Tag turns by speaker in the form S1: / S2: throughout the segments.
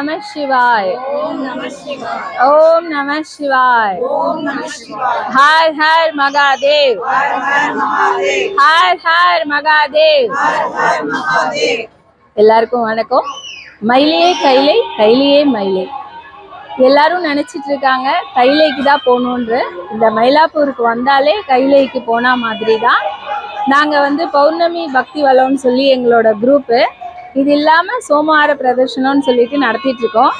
S1: நம சிவாய்
S2: ஓம் நம சிவாய் ஹர் ஹர் மகாதேவ்
S1: ஹர ஹர மகாதேவ்
S2: எல்லாருக்கும் வணக்கம். மயிலையே கைலை கைலையே மயிலை. எல்லாரும் நினைச்சிட்டு இருக்காங்க கைலைக்கு தான் போகணுன்ற இந்த மயிலாப்பூருக்கு வந்தாலே கைலைக்கு போனா மாதிரி தான் நாங்கள் வந்து பௌர்ணமி பக்தி வளம்னு சொல்லி எங்களோட குரூப்பு இது இல்லாமல் சோமவார பிரதர்ஷனம்னு சொல்லிட்டு நடத்திட்டு இருக்கோம்.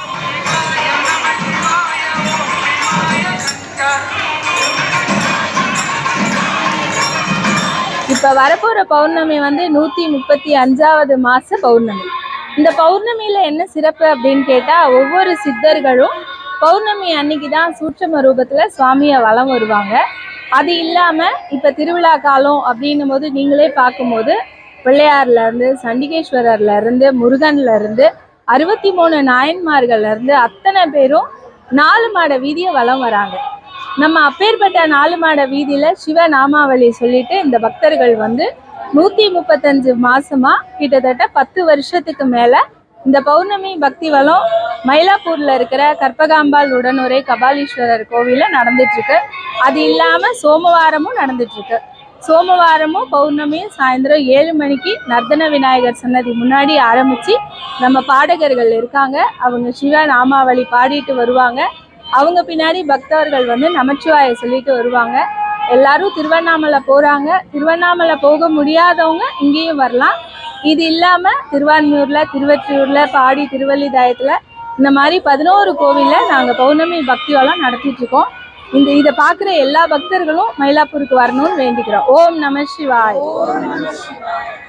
S2: இப்போ வரப்போகிற பௌர்ணமி வந்து நூற்றி முப்பத்தி அஞ்சாவது மாத பௌர்ணமி. இந்த பௌர்ணமியில் என்ன சிறப்பு அப்படின்னு கேட்டால் ஒவ்வொரு சித்தர்களும் பௌர்ணமி அன்னைக்கு தான் சூட்சம ரூபத்தில் சுவாமியை வலம் வருவாங்க. அது இல்லாமல் இப்போ திருவிழா காலம் அப்படின்னும் போது நீங்களே பார்க்கும்போது பிள்ளையார்ல இருந்து சண்டிகேஸ்வரர்ல இருந்து முருகன்ல இருந்து அறுபத்தி மூணு நாயன்மார்கள்ல இருந்து அத்தனை பேரும் நாலு மாட வீதியை வலம் வராங்க. நம்ம அப்பேற்பட்ட நாலு மாட வீதியில சிவ நாமாவளி சொல்லிட்டு இந்த பக்தர்கள் வந்து நூத்தி முப்பத்தஞ்சு மாசமா கிட்டத்தட்ட பத்து வருஷத்துக்கு மேல இந்த பௌர்ணமி பக்தி வளம் மயிலாப்பூர்ல இருக்கிற கற்பகாம்பாள் உடனுரை கபாலீஸ்வரர் கோவிலில் நடந்துட்டு இருக்கு. அது இல்லாம சோமவாரமும் நடந்துட்டு இருக்கு. சோமவாரமும் பௌர்ணமியும் சாயந்தரம் ஏழு மணிக்கு நர்தன விநாயகர் சன்னதி முன்னாடி ஆரம்பித்து நம்ம பாடகர்கள் இருக்காங்க. அவங்க சிவ நாமாவளி பாடிட்டு வருவாங்க. அவங்க பின்னாடி பக்தர்கள் வந்து நமச்சிவாயை சொல்லிட்டு வருவாங்க. எல்லாரும் திருவண்ணாமலை போகிறாங்க திருவண்ணாமலை போக முடியாதவங்க இங்கேயும் வரலாம். இது இல்லாமல் திருவான்மியூரில் திருவற்றியூரில் பாடி திருவள்ளிதாயத்தில் இந்த மாதிரி பதினோரு கோவிலில் நாங்கள் பௌர்ணமி பக்தியோலாம் நடத்திட்டுருக்கோம் இந்த இதை பார்க்குற எல்லா பக்தர்களும் மயிலாப்பூருக்கு வரணும்னு வேண்டிக்கிறோம். ஓம் நம சிவாய்.
S1: ஓம் நம சிவாய்.